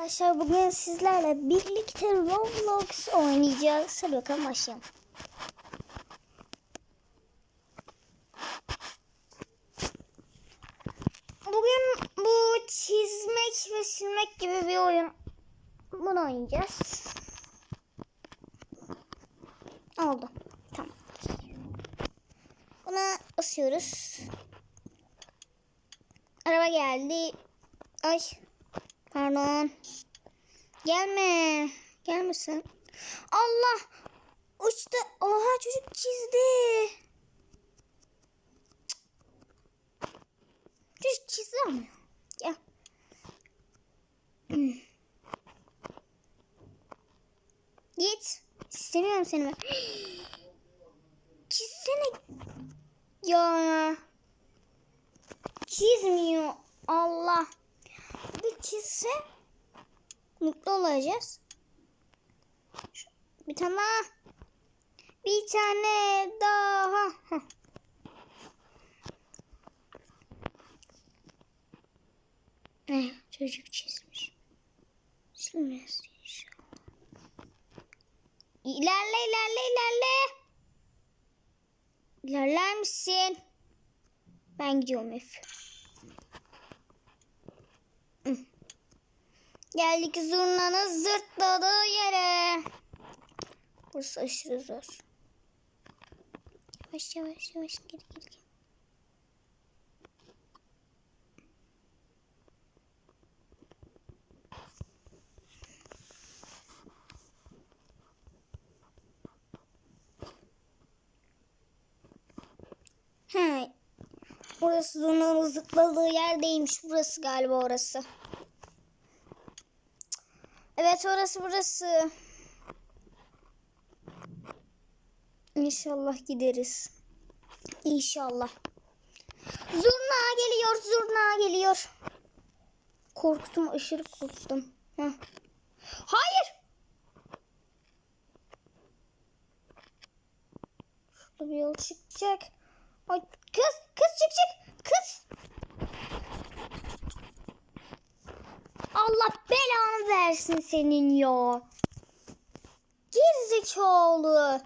Arkadaşlar bugün sizlerle birlikte Roblox oynayacağız. Hadi bakalım başlayalım. Bugün bu çizmek ve silmek gibi bir oyun. Bunu oynayacağız. Oldu. Tamam. Buna asıyoruz. Araba geldi. Ay. Pardon. Gelme. Gelmesin. Allah. Uçtu. Oha çocuk çizdi. Çocuk çizdi ama. Gel. Git. İstemiyorum seni ben. Çizsene. Ya. Çizmiyor. Allah. Çizse mutlu olacağız. Bir tane daha. Bir tane daha. Eh, çocuk çizmiş. Silmez inşallah. İlerle ilerle ilerle. İlerler misin? Ben gidiyorum Efe. Geldik zurnanın zırtladığı yere. Burası aşırı zor. Yavaş yavaş yavaş geri geri. geri. He. Burası zurnanın zıpladığı yer değilmiş. Burası galiba orası. Evet orası burası. İnşallah gideriz. İnşallah. Zurna geliyor, zurna geliyor. Korktum, aşırı korktum. Heh. Hayır. Şurada bir yol çıkacak. Ay kız, kız çık çık. Kız. Allah belanı versin senin ya. Gerizekalı.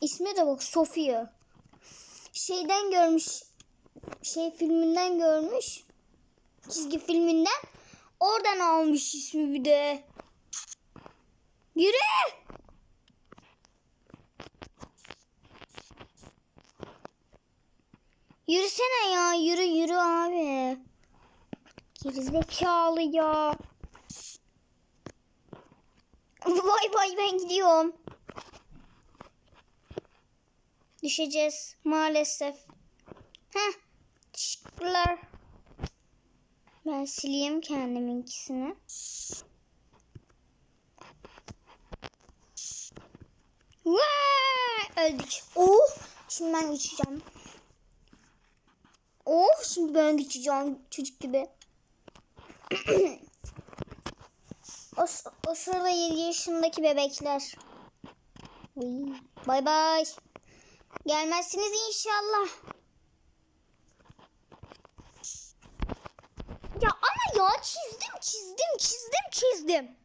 İsmi de bak Sofia. Şeyden görmüş. Şey filminden görmüş. Çizgi filminden. Oradan almış ismi bir de. Yürü. Yürüsene ya. Yürü yürü abi. Gerizekalı ya. Bay bay ben gidiyorum. Düşeceğiz maalesef. Heh. Teşekkürler. Ben sileyim kendiminkisini. Vay! Öldük. Oh! Şimdi ben geçeceğim. Oh! Şimdi ben geçeceğim çocuk gibi. o, o sırada 7 yaşındaki bebekler. Bay bay. Gelmezsiniz inşallah. Ya ama ya çizdim çizdim çizdim çizdim.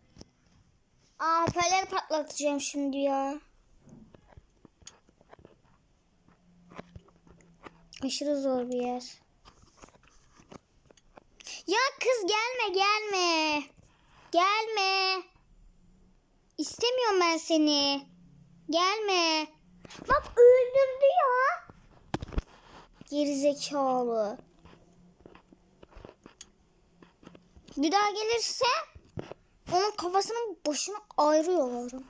Aa hoparlörü patlatacağım şimdi ya. Aşırı zor bir yer. Ya kız gelme gelme. Gelme. İstemiyorum ben seni. Gelme. Bak öldürdü ya. Gerizekalı. Bir daha gelirse onun kafasının başını ayırıyorum.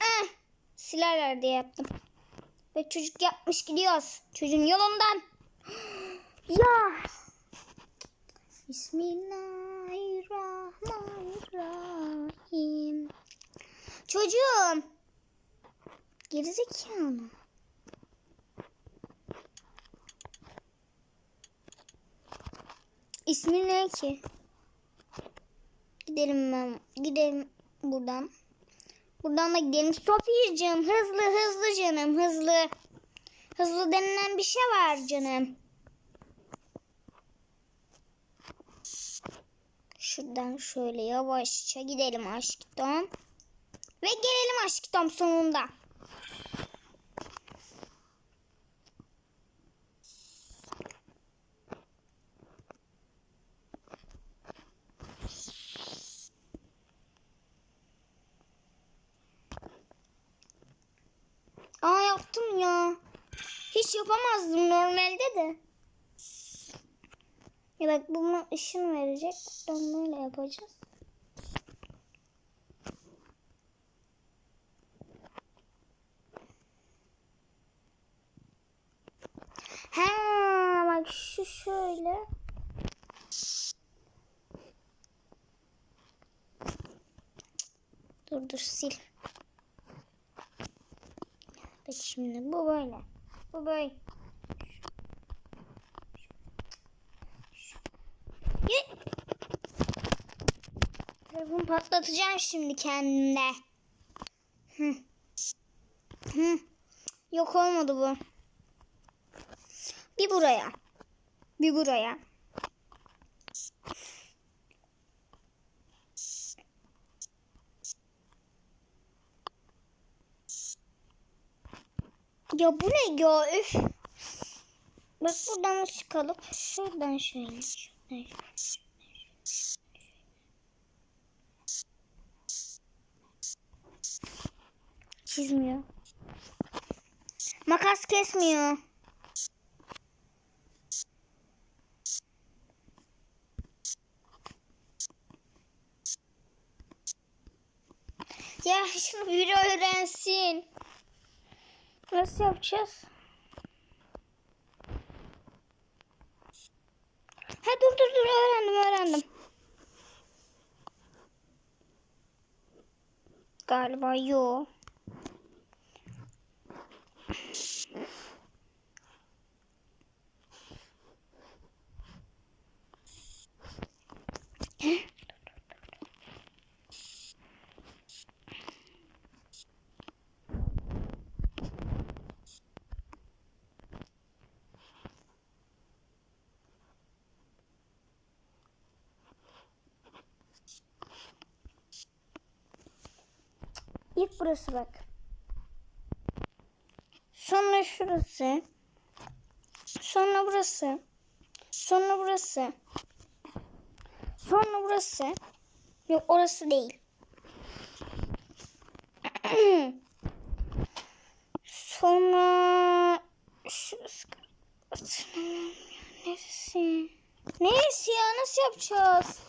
Eh, silerler diye yaptım. Ve çocuk yapmış gidiyoruz. Çocuğun yolundan. ya. Bismillahirrahmanirrahim. Çocuğum. Gerizekalı. İsmin ne ki? Gidelim ben. Gidelim buradan. Buradan da gidelim. Sofiyeciğim hızlı hızlı canım hızlı. Hızlı denilen bir şey var canım. Şuradan şöyle yavaşça gidelim aşkitom. Ve gelelim aşkitom sonunda. Ya. Hiç yapamazdım normalde de. Ya bak buna ışın verecek. Buradan böyle yapacağız. Ha bak şu şöyle. Dur dur sil. Bak şimdi bu böyle. Bu böyle. Telefonu patlatacağım şimdi kendimde. Hı. Hı. Yok olmadı bu. Bir buraya. Bir buraya. Ya bu ne ya? Üf. Bak buradan çıkalım. Şuradan şöyle. Şuradan. Çizmiyor. Makas kesmiyor. Ya şunu biri öğrensin. Nasıl yapacağız? Ha dur dur dur öğrendim öğrendim. Galiba yok. İlk burası bak. Sonra şurası. Sonra burası. Sonra burası. Sonra burası. Yok orası değil. Sonra şurası. Neresi? Neresi ya? Nasıl yapacağız?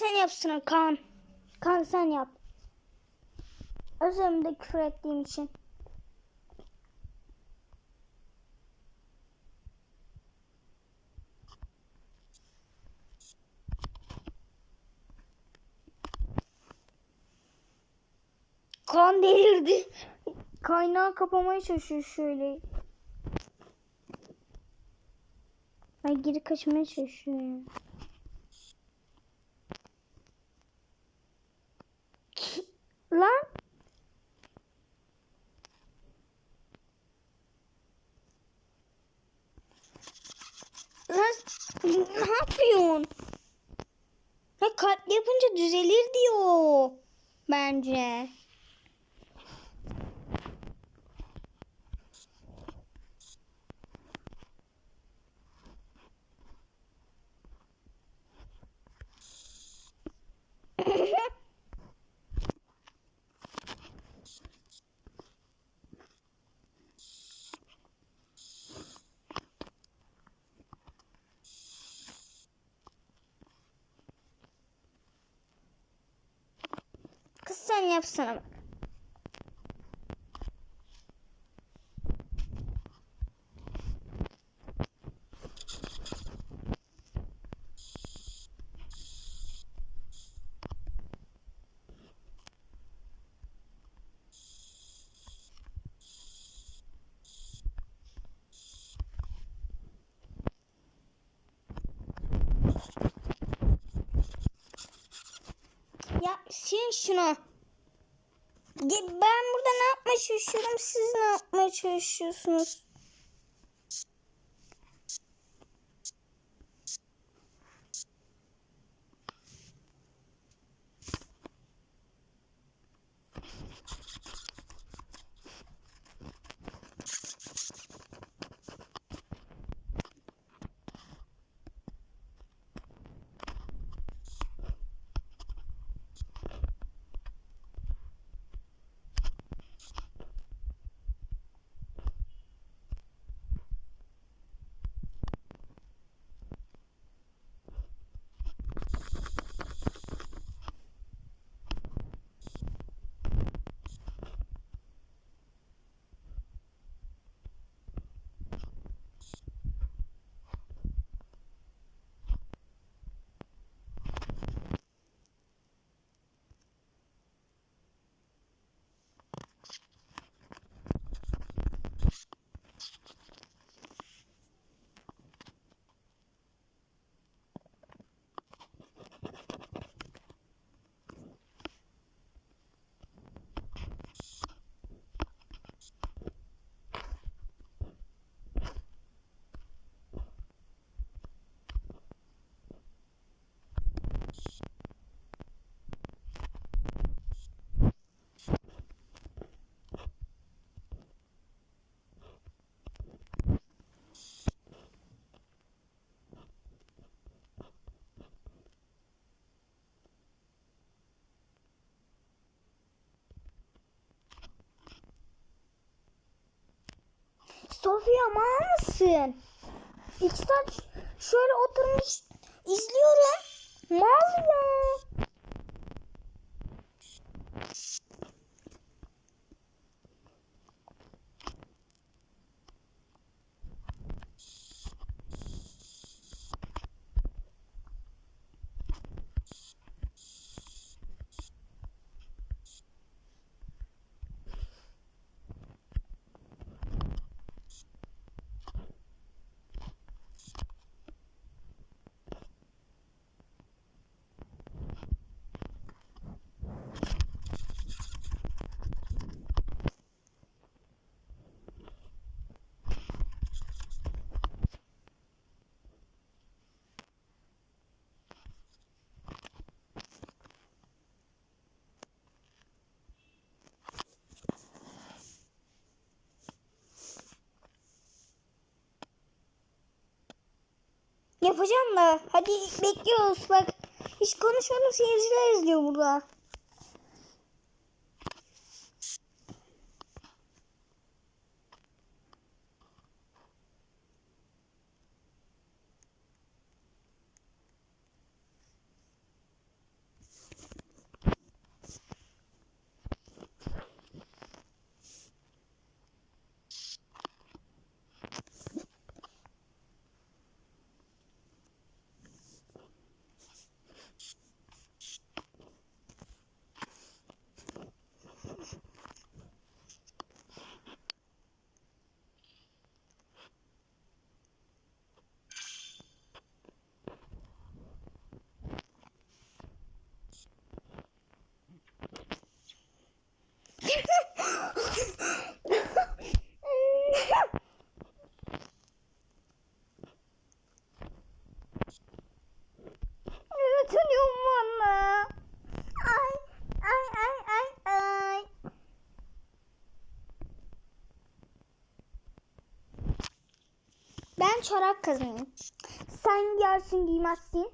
Sen yapsın Kaan. Kaan sen yap. Özelimde küfür ettiğim için. Kaan delirdi. Kaynağı kapamaya çalışıyor şöyle. Ay geri kaçmaya çalışıyor ya. Lan. Lan ne yapıyorsun? Ha kalp yapınca düzelir diyor. Bence. yapsana bak. Çalışıyorsunuz? Sofya mal mısın? İki saat şöyle oturmuş izliyorum. Mal ya. Yapacağım da. Hadi bekliyoruz bak. Hiç konuşmadım seyirciler izliyor burada. Evet ölüyorum valla. Ay ay ay ay ay. Ben çorap kazanayım. Sen gelsin giymezsin.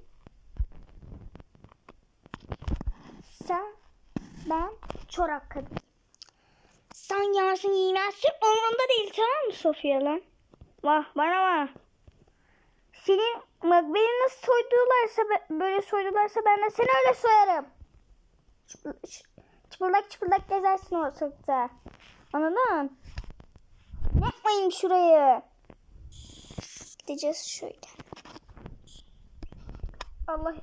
Sen ben çorap kazanayım. Sen gelsin giymezsin. Umurumda değil tamam mı Sofya lan? Vah bana vah. Senin bak beni nasıl soydularsa böyle soydularsa ben de seni öyle soyarım. Çıpırdak çıpırdak gezersin ortalıkta. Anladın mı? Yapmayın şurayı. Gideceğiz şöyle. Allah.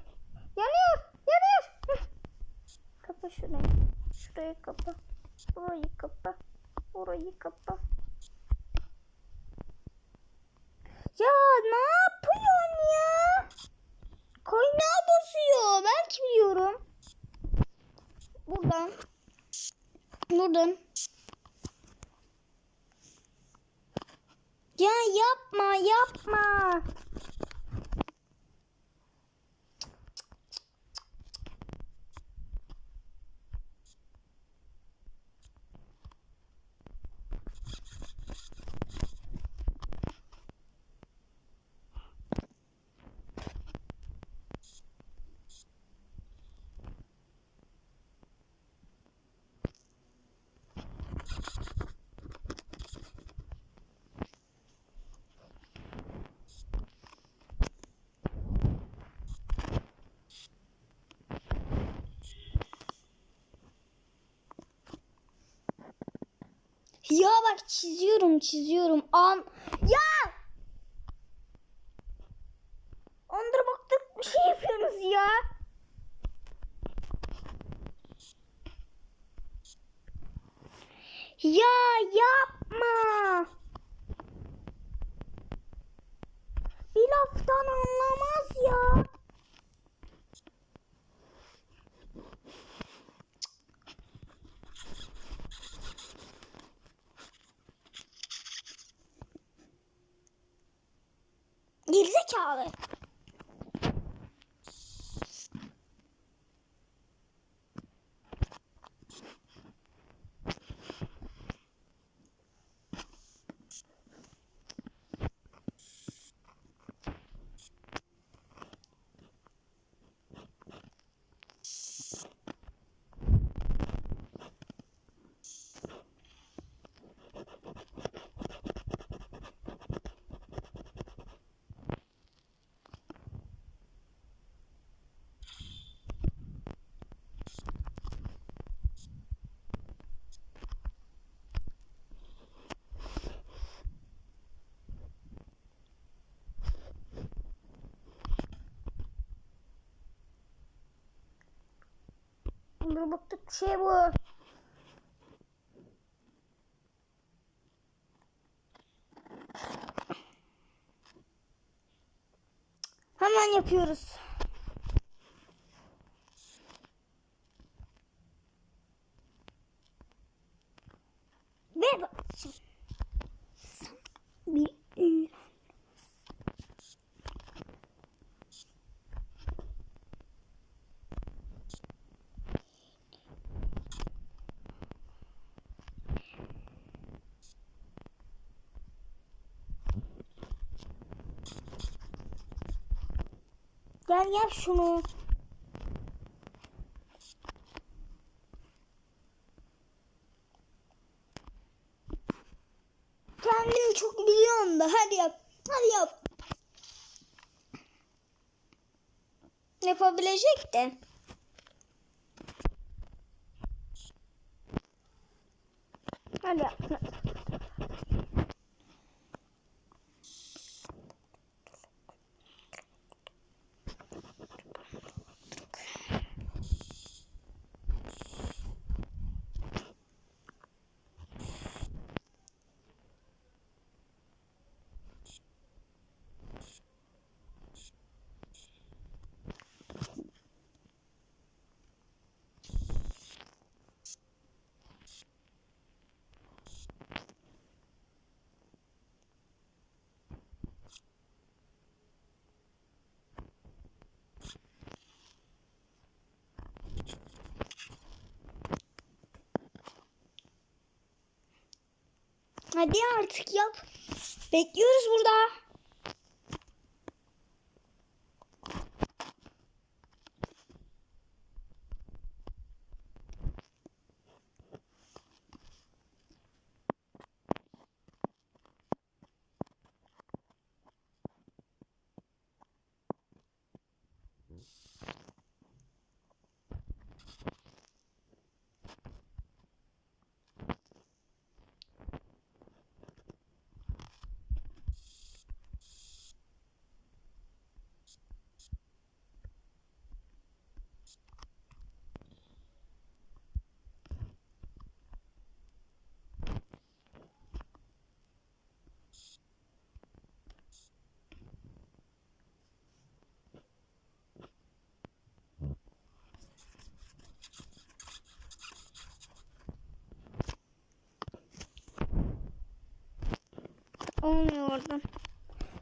Yanıyor. Yanıyor. Kapa şurayı. Şurayı kapa. Burayı kapa. Burayı kapa. Ya ne yapıyorsun ya? Kaynağı basıyor. Belki biliyorum. Buradan. Buradan. Ya yapma yapma. Ya bak çiziyorum çiziyorum. An ya! Baktık bir şey yapıyorsunuz ya. Ya yapma. Bir laftan anlamaz ya. Gerizekalı. Bir şey bu. Hemen yapıyoruz. Gel yap şunu. Kendini çok biliyorsun da hadi yap. Hadi yap. Yapabilecek de. Hadi artık yap. Bekliyoruz burada. Olmuyor oradan.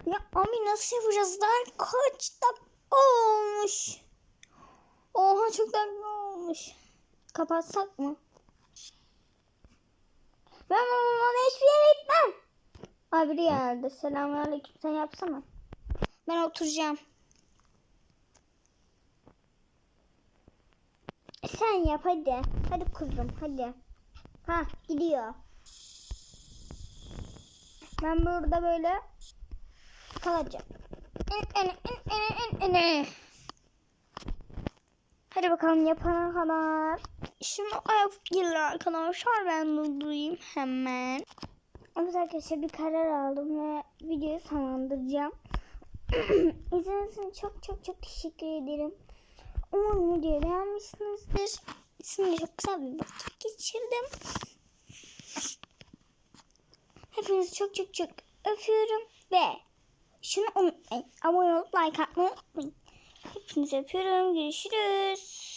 Ya abi nasıl yapacağız? Daha kaç dakika olmuş? Oha çok dakika olmuş. Kapatsak mı? Ben bana hiçbir yere gitmem. Abi geldi. Selamünaleyküm. Sen yapsana. Ben oturacağım. Sen yap hadi. Hadi kuzum hadi. Ha gidiyor. Ben burada böyle kalacağım. Hadi bakalım yapana kadar. Şimdi ayak gelir arkadaşlar ben durdurayım hemen. Evet arkadaşlar bir karar aldım ve videoyu sonlandıracağım. İzlediğiniz için çok çok çok teşekkür ederim. Umarım videoyu beğenmişsinizdir. Şimdi çok güzel bir vakit geçirdim. Hepinizi çok çok çok öpüyorum ve şunu unutmayın. Abone olup like atmayı unutmayın. Hepinizi öpüyorum. Görüşürüz.